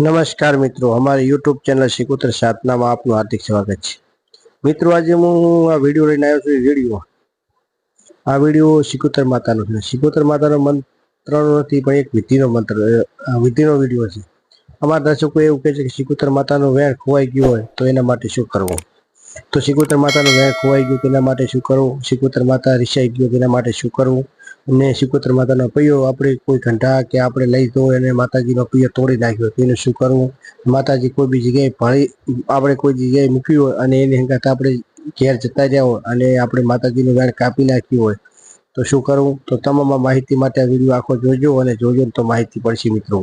નમસ્કાર મિત્રો, અમારી યુટ્યુબ ચેનલ શિકોતર સાધનામાં આપનું હાર્દિક સ્વાગત છે. મિત્રો, આજે હું આ વીડિયો લઈને આવ્યો છું વીડિયો આ વીડિયો શિકોતર માતાનો છે. શિકોતર માતાનો મંત્રનો નથી, પણ એક વિધિનો મંત્ર વિધિનો વીડિયો છે. અમારા દર્શકો એવું કહે છે કે શિકોતર માતાનો વેણ ખોવાઈ ગયો હોય તો એના માટે શું કરવું? તો શિકોતર માતાનો વેણ ખોવાઈ ગયો તેના માટે શું કરવું? શિકોતર માતા રિસાઈ ગયો તેના માટે શું કરવું? અને શિકોતર માતાનો પૈયો આપણે કોઈ ઘંટા કે આપણે લઈ તો અને માતાજીનો પૈયો તોડી નાખ્યો. તો એને શું કરવું? માતાજી કોઈ બી જગ્યાએ ભણી, આપણે કોઈ જગ્યાએ મૂક્યું હોય અને એની હંગાત આપણે ઘેર જતા રહ્યા હોય અને આપણે માતાજીનું વેણ કાપી નાખ્યું હોય, તો શું કરવું? તો તમામ માહિતી માટે આ વીડિયો આખો જોજો અને જોજો ને તો માહિતી પડશે મિત્રો.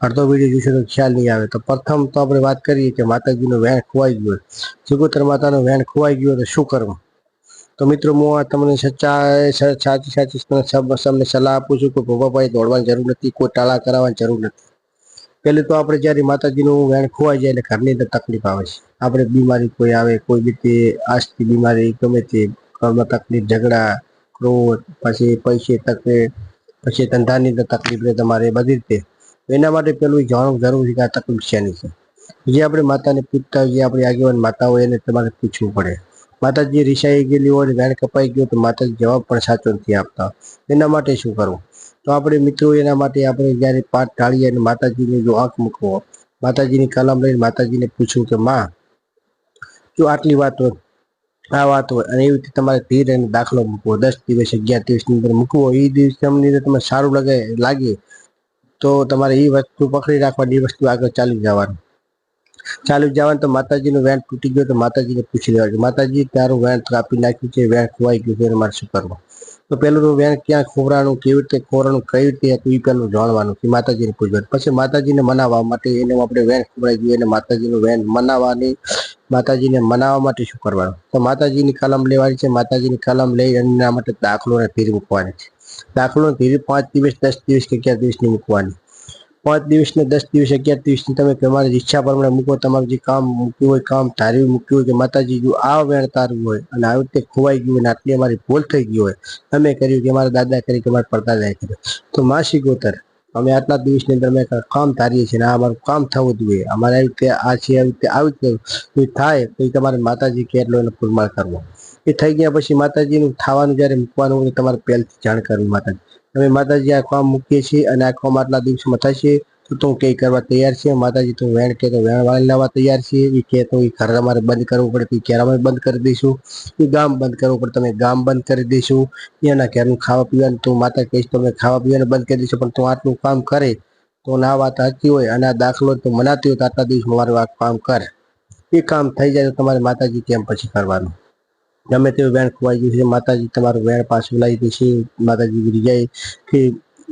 અડધો વીડિયો જોશે તો ખ્યાલ નહીં આવે. તો પ્રથમ તો આપણે વાત કરીએ કે માતાજીનું વેણ ખોવાઈ ગયું સિગોતર માતાનું વેણ ખોવાઈ ગયું તો શું કરવું? તો મિત્રો, હું આ તમને સચ્ચા સાચી સાચી તમને સલાહ આપું છું કે ભોપાભાઈ દોડવાની જરૂર નથી, કોઈ ટાળા કરાવવાની જરૂર નથી. પહેલું તો આપણે જ્યારે માતાજીનું વેણ ખોવાઈ જાય એટલે ઘરની અંદર તકલીફ આવે છે. આપણે બીમારી કોઈ આવે, કોઈ બી તે આજથી બીમારી, ગમે તે ઘરમાં તકલીફ, ઝઘડા, ક્રોધ, પછી પૈસે તકલીફ, પછી ધંધાની અંદર તકલીફ રહે તમારે બધી રીતે. એના માટે પેલું જાણવું જરૂર કે આ તકલીફ શેની છે. જે આપણે માતાને પૂછતા જે આપણી આગેવાન માતા હોય એને તમારે પૂછવું પડે. માતાજી રિસાઈ ગયેલી હોય વેણ કપાઈ ગયો તો માતાજી જવાબ પણ સાચો નથી આપતા. એના માટે શું કરવું? તો આપણે મિત્રો એના માટે આપણે જ્યારે પાઠ ટાળીએ અને માતાજીને જો આંખ મૂકવો, માતાજીની કલમ લઈને માતાજીને પૂછવું કે, માં, જો આટલી વાત હોય, આ વાત હોય અને એવી રીતે તમારે ધીર અને દાખલો મૂકવો, દસ દિવસ, અગિયાર દિવસની અંદર મૂકવો, એ દિવસ તમને તમને સારું લાગે લાગે, તો તમારે એ વસ્તુ પકડી રાખવાની, એ વસ્તુ આગળ ચાલી જવાનું. ચાલુ જવાનું, તો માતાજીનું વેણ તૂટી ગયો, તો માતાજીને પૂછી લેવાનું. માતાજી તારું વેણ કાપી નાખ્યું છે, વેણ ખોવાઈ ગયું છે મારે શું કરવું? તો પેલું તો વેણ ક્યાં ખોવરાનું કેવી રીતે ખોવરાનું કઈ રીતે હતું એ પેલું જાણવાનું કે માતાજીને પૂછવાનું. પછી માતાજીને મનાવવા માટે એને આપણે વેણ ખોવડાવી ગયું એને માતાજીનું વેણ મનાવવાની, માતાજીને મનાવવા માટે શું કરવાનું? તો માતાજીની કલમ લેવાની છે, માતાજીની કલમ લઈ અને એના માટે દાખલો ફેરી મૂકવાની છે. દાખલો ફેરી પાંચ દિવસ, દસ દિવસ કે અગિયાર દિવસની મૂકવાની. પાંચ દિવસ ને દસ દિવસ, અગિયાર દિવસની તમે તમારી ઈચ્છા પ્રમાણે મૂકો, તમારું જે કામ મૂક્યું હોય, કામ ધાર્યું, મૂક્યું હોય કે માતાજી જો આ વેણ તારવું હોય અને આવી રીતે ખોવાઈ ગયું અને આટલી અમારી ભૂલ થઈ ગઈ હોય, અમે કર્યું કે મારા દાદા કરી કે મારા પડદાદાએ કર્યું. તો માસી ગોતર, અમે આટલા દિવસની અંદર અમે કામ ધારીએ છીએ આ અમારું કામ થવું જોઈએ. અમારે આવી રીતે આ છે, આવી રીતે આવી રીતે થાય, તો તમારે માતાજી કે એટલો એનો પુરમાળ કરવો. એ થઈ ગયા પછી માતાજીનું થવાનું જ્યારે મૂકવાનું હોય તમારે પહેલથી જાણ કરવી માતાજી. અમે માતાજી આ મૂકીએ છીએ અને આંખવામાં આટલા દિવસમાં થશે તો તું કંઈ કરવા તૈયાર છે? માતાજી, તું વેણ કે તો વેણ વાળી લાવવા તૈયાર છીએ એ કે તો એ ઘર અમારે બંધ કરવું પડે એ ઘેર અમે બંધ કરી દઈશું. એ ગામ બંધ કરવું પડે તમે ગામ બંધ કરી દઈશું. એના ઘેરનું ખાવા પીવાનું તું માતા કહીશ તો અમે ખાવા પીવાનું બંધ કરી દઈશું, પણ તું આટલું કામ કરે, તો ના વાત સાચી હોય અને આ દાખલો તું મનાતી હોય તો આટલા દિવસમાં મારું આ કામ કર. એ કામ થઈ જાય તો તમારે માતાજી કેમ પછી કરવાનું? ગમે તેવું વેણ ખોવાઈ ગયું છે. માતાજી તમારું વેણ પાછું લાવી દેશે માતાજી ગીરી જાય કે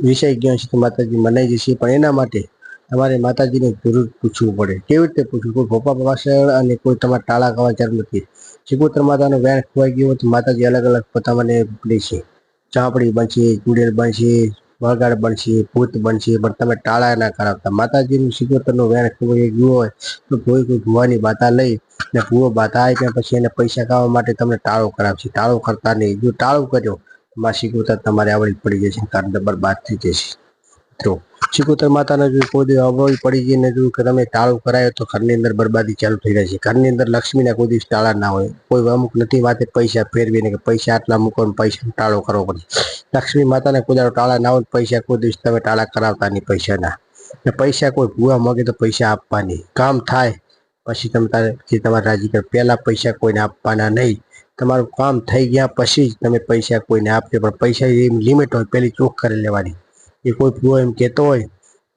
વિષય ગયો છે તો માતાજી મનાઈ જશે પણ એના માટે તમારે માતાજીને જરૂર પૂછવું પડે. કેવી રીતે પૂછવું? કોઈ ભોપા પાછળ અને કોઈ તમારે ટાળા ખાવા જરૂર નથી. શિકોતર માતાનું વેણ ખોવાઈ ગયું હોય તો માતાજી અલગ અલગ પોતાને લેશે ચાંપડી બનશે, ચુડેલ બનશે વળગાડ બનશે, ભૂત બનશે, પણ તમે ટાળા ના કરાવતા. માતાજીનું શિકોતરનું વેણ કોઈ ગયું હોય તો કોઈ કોઈ ભુવાની બાતા લઈ ને ભૂવો બાતા આવી પછી એને પૈસા ખાવા માટે તમને ટાળો કરાવશે. ટાળો કરતા નહીં. જો ટાળો કર્યો માં શિકોતર તમારે આવડી પડી જશે કારણ બરબાદ થઈ જશે. મિત્રો શિકોતર માતાને જો કોઈ દી અવળી પડી જઈને જો કે તમે ટાળું કરાયો તો ઘરની અંદર બરબાદી ચાલુ થઈ જાય છે. ઘરની અંદર લક્ષ્મીના કોઈ દિવસ તાળા ના હોય. કોઈ અમુક નથી વાતે પૈસા ફેરવીને કે પૈસા આટલા મૂકો પૈસા ટાળો કરવો પડે. લક્ષ્મી માતાને કોઈ ટાળા ના હોય પૈસા કોઈ દિવસ તમે ટાળા કરાવતા નહીં પૈસાના ને. પૈસા કોઈ ભૂવા માગે તો પૈસા આપવાની કામ થાય પછી તમે તારે જે તમારે રાજી કરે. પહેલાં પૈસા કોઈને આપવાના નહીં. તમારું કામ થઈ ગયા પછી જ તમે પૈસા કોઈને આપજો. પણ પૈસા એમ લિમિટ હોય, પેલી ચોખ કરી લેવાની. એ કોઈ પૂરો એમ કહેતો હોય,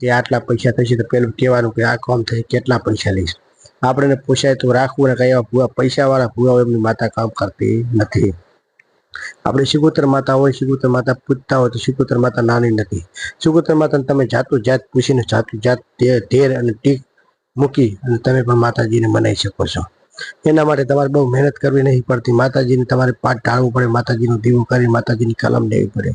કે આટલા પૈસા થશે તો પેલું કહેવાનું કે આ કામ થઈ કેટલા પૈસા લઈશ? આપણને પૂછાય તો રાખવું ને કઈ એવા ભૂવા, પૈસાવાળા ભૂવા એમની માતા કામ કરતી નથી. આપણે શિકોતર માતા હોય શિકોતર માતા પૂછતા હોય તો શિકોતર માતા નાની નથી. શિકોતર માતાને તમે જાતું જાત પૂછીને જાતું જાત ધેર અને ટીક મૂકી અને તમે પણ માતાજીને મનાવી શકો છો. એના માટે તમારે બહુ મહેનત કરવી નહીં પડતી. માતાજીને તમારે પાઠ ટાળવું પડે, માતાજીનું દીવો કરી, માતાજીની કલમ લેવી પડે.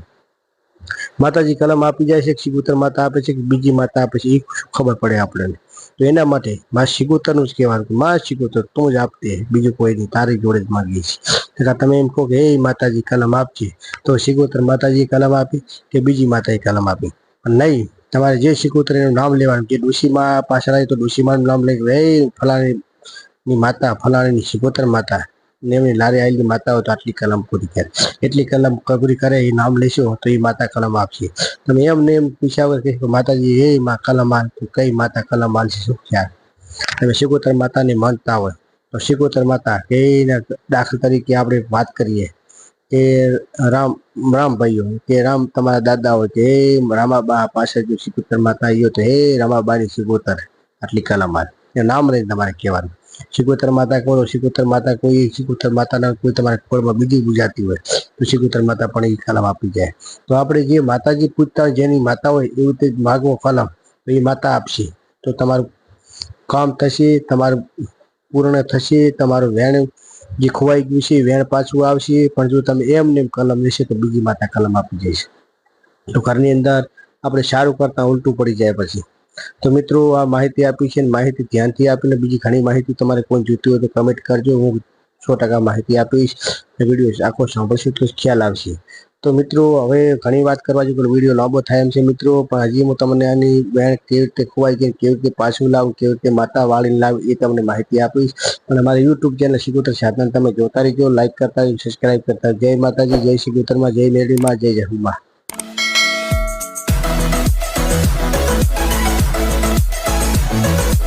માતાજી કલમ આપી જાય છે શિગુતર માતા આપે છે કે બીજી માતા આપે છે, એ ખબર પડે આપણને. તો એના માટે માં શિગુતરનું જ કહેવાનું માં શિગુતર તું જ આપતે બીજું કોઈ નહીં, તારી જોડે જ માગીએ છીએ. તમે એમ કહો કે એ માતાજી, કલમ આપજે. તો શિગુતર માતાજી કલમ આપી કે બીજી માતાએ કલમ આપી? પણ નહીં, તમારે જે શિગુતર એનું નામ લેવાનું, જે ડોશીમાં પાછળ આવે, તો ડોશીમાનું નામ લઈ એ ફલાણી ની માતા, ફલાણીની શિગોતર માતા. એમની લારે આવેલી માતા હોય તો આટલી કલમ પૂરી કરે. એટલી કલમ પૂરી કરે, એ નામ લેશો, તો એ માતા કલમ આપશે. તમે એમ ને એમ પૂછ્યા વગર કે માતાજી એ માં કલમ આલ, તો કઈ માતા કલમ આલશે, શું ખ્યાલ? તમે શિકોતર માતાને માનતા હોય, તો શિકોતર માતા કે દાખલ તરીકે આપણે વાત કરીએ કે રામ રામ ભાઈઓ, કે રામ તમારા દાદા હોય, કે હે, રામાબા પાસે જો શિકોતર માતા આવ્યો તો, હે, રામાબાની શિકોતર, આટલી કલમ એ નામ લઈને તમારે કહેવાનું. શીખોતર માતા કહો શિકોતર માતા કોઈ શિકોતર માતાના કોઈ તમારા કોળમાં બીજી ગુજરાતી હોય, તો શિકોતર માતા પણ એ કલમ આપી જાય. તો આપણે જે માતાજી પૂછતા જેની માતા હોય એવી રીતે માગવો કલમ, તો એ માતા આપશે. તો તમારું કામ થશે, તમારું પૂર્ણ થશે, તમારું વેણ જે ખોવાઈ ગયું છે વેણ પાછું આવશે, પણ જો તમે એમ ને એમ કલમ લેશે, તો બીજી માતા કલમ આપી જશે. તો ઘરની અંદર આપણે સારું કરતા ઉલટું પડી જાય પછી. તો મિત્રો, આ માહિતી આપી છે માહિતી ધ્યાનથી આપીને બીજી ઘણી માહિતી તમારે કોઈ જોઈતી હોય તો કમેન્ટ કરજો. હું સો માહિતી આપીશ વીડિયો આખો સાંભળશું તો ખ્યાલ આવશે. તો મિત્રો, હવે ઘણી વાત કરવા જોઈએ વીડિયો લાંબો થાય એમ છે મિત્રો, પણ હજી હું તમને આની બહેન કેવી રીતે ખોવાઈ ગઈ, કેવી રીતે પાછું લાવું, કેવી રીતે માતા વાળીને લાવું એ તમને માહિતી આપીશ. અને મારી યુટ્યુબ ચેનલ શિકોતર સાધન તમે જોતા રહીજો લાઈક કરતા સબસ્ક્રાઈબ કરતા જય માતાજી, જય શિકોતરમાં જય લેડીમાં જય જહુમાં. Thank